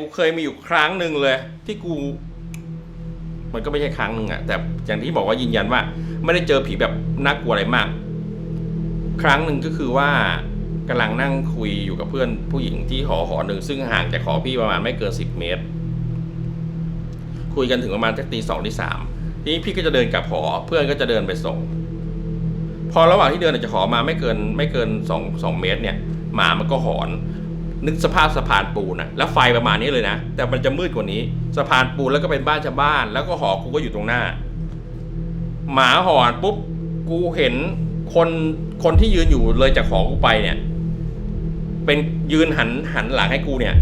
กูเคยมีอยู่ครั้งหนึ่งเลย ที่กู มันก็ไม่ใช่ครั้งหนึ่งอะแต่อย่างที่บอกว่ายืนยันว่า ไม่ได้เจอผีแบบน่ากลัวอะไรมาก ครั้งหนึ่งก็คือว่ากำลังนั่งคุยอยู่กับเพื่อนผู้หญิงที่หอหอหนึ่งซึ่งห่างจากหอพี่ประมาณไม่เกินสิบเมตร คุยกันถึงประมาณสักตีสองตีสามทีนี้พี่ก็จะเดินกลับหอเพื่อนก็จะเดินไปส่ง พอระหว่างที่เดินจากหอมาไม่เกินไม่เกินสองสองเมตรเนี่ย หมามันก็หอน นึกสภาพสะพานปูนอะแล้วไฟประมาณนี้เลยนะ แต่มันจะมืดกว่านี้ สะพานปูนแล้วก็เป็นบ้านชาวบ้าน แล้วก็หอกูก็อยู่ตรงหน้า หมาหอนปุ๊บกูเห็นคนคนที่ยืนอยู่เลยจากหอกูไปเนี่ย เป็นยืนหันหันหลังให้กูเนี่ย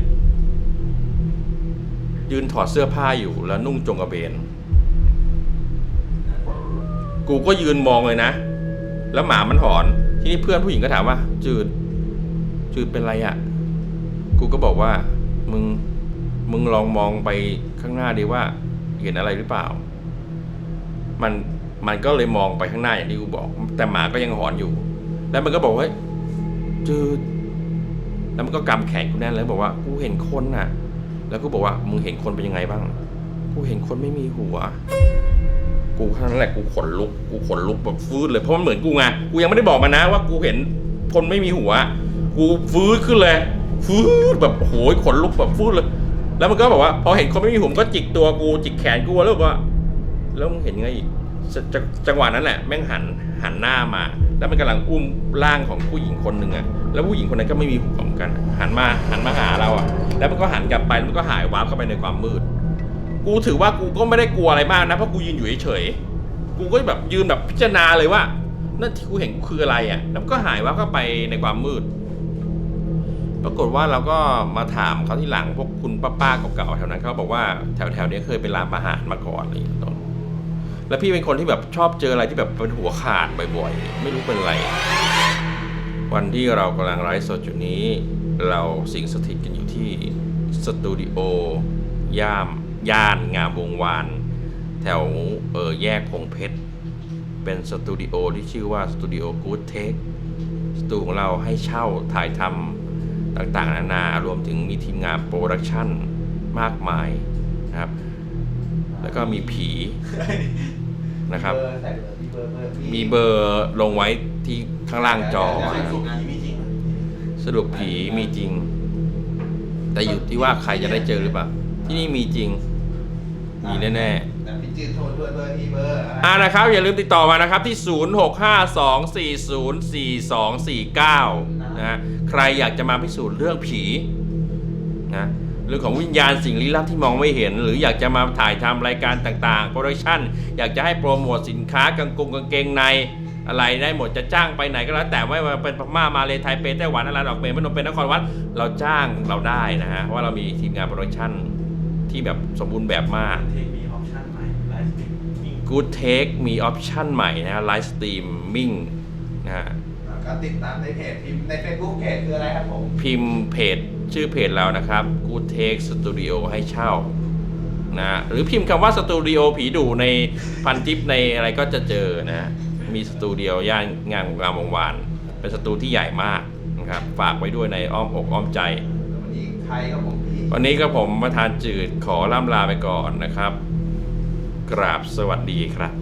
ยืนถอดเสื้อผ้าอยู่แล้วนุ่งจงกระเบน กูก็ยืนมองเลยนะ แล้วหมามันหอน ทีนี้เพื่อนผู้หญิงก็ถามว่า จืด จืดเป็นไรอะ่ะ กูก็บอกว่ามึงมึงลองมองไปข้างหน้าดีว่า เห็นอะไรหรือเปล่า มันมันก็เลยมองไปข้างหน้าอย่างที่กูบอก แต่หมาก็ยังหอนอยู่ แล้วมันก็บอกว่าเจืดแล้วมันก็กำแขนกูแน่นเลยบอกว่ากูเห็นคนน่ะ แล้วกูบอกว่ามึงเห็นคนเป็นยังไงบ้าง กูเห็นคนไม่มีหัว กูเท่านั้นแหละกูขนลุก กูขนลุกแบบฟื้นเลยเพราะมันเหมือนกูไง กูยังไม่ได้บอกมันนะว่ากูเห็นคนไม่มีหัว กูฟื้นขึ้นเลย ฟื้นแบบโหยขนลุกแบบฟื้นเลย แล้วมันก็แบอกว่า พอเห็นคนไม่มีหัวมันก็จิกตัวกูจิกแขนกูแล้วแบอกว่าแล้วมึงเห็นไงอีกจจจังหวะนั้นแหละแม่งหันหันหน้ามา แล้วมันกำลังอุ้มร่างของผู้หญิงคนหนึ่งอะแล้วผู้หญิงคนนั้นก็ไม่มีหัวเหมือนกัน หันมาหันมาหาเราอะแล้วมันก็หันกลับไปแล้วมันก็หายวาร์ปเข้าไปในความมืด กูถือว่ากูก็ไม่ได้กลัวอะไรมากนะเพราะกูยืนอยู่เฉยๆกูก็แบบยืนแบบพิจารณาเลยว่านั่นที่กูเห็นคืออะไรอะ่ะแล้วก็หายว่าเข้าไปในความมืด ปรากฏว่าเราก็มาถามเขาที่หลังพวกคุณป้าๆเก่าๆแถวนั้นเขาบอกว่าแถวๆนี้เคยเป็นร้านอาหารมาก่อนอะไรอย่างเงี้ยต้นแล้วพี่เป็นคนที่แบบชอบเจออะไรที่แบบเป็นหัวขาดบ่อยๆ ไม่รู้เป็นอะไร วันที่เรากำลังไลฟ์สดอยู่นี้ เราสิงสถิตกันอยู่ที่สตูดิโอย่ามย่านงามวงวาน แถวเออแยกพงเพชร เป็นสตูดิโอที่ชื่อว่าสตูดิโอกู๊ดเทคสตูของเราให้เช่าถ่ายทำ ต่างๆ นานารวมถึงมีทีมงานโปรดักชั่นมากมายนะครับ แล้วก็มีผีนะครับเบอร์ใส่เบอร์มีเบอร์เบอร์มีเบอร์ลงไว้ที่ข้างล่างจอเดี๋ยวนะครับสุกนะมีจริงสรุปผีมีจริง แต่อยู่ที่ว่าใครจะได้เจอหรือเปล่า ที่นี่มีจริง มีแน่แต่พี่จืดโทรด้วยเบอร์ที่เบอร์ๆอ่านะครับ อย่าลืมติดต่อมานะครับที่ 0652404249 นะฮะใครอยากจะมาพิสูจน์เรื่องผีนะเรื่องของวิญญาณสิ่งลี้ลับที่มองไม่เห็น หรืออยากจะมาถ่ายทำรายการต่างๆโปรดักชั่นอยากจะให้โปรโมทสินค้ากางกงกางเกงในอะไรได้หมดจะจ้างไปไหนก็แล้ว แต่ไม่ว่าเป็นพม่ามาเลไทยเปไต้หวันอะไรดอกเมย์มโนเป็นนครวัดเราจ้างเราได้นะฮะเพราะว่าเรามีทีมงานโปรดักชั่นที่แบบสมบูรณ์แบบมากเทคมีออปชั่นใหม่ไลฟ์สตรีมมิ่ง Good Take มีออปชั่นใหม่นะฮะไลฟ์สตรีมมิ่งนะฮะแล้ว ก็ติดตามในเพจพิมพ์ในเฟซบุ๊กเพจคืออะไรครับผม พิมพ์เพจชื่อเพจเรานะครับ Good Take Studio ให้เช่านะหรือพิมพ์คำว่าสตูดิโอผีดุในพันทิปในอะไรก็จะเจอนะฮะมีสตูดิโอย่านงานงามวงวาน เป็นสตูที่ใหญ่มากนะครับฝากไว้ด้วยในอ้อมอกอ้อมใจ วันนี้ใครครับผมพี่ วันนี้ก็ผมประธานจืดขอล่ำลาไปก่อนนะครับ กราบสวัสดีครับ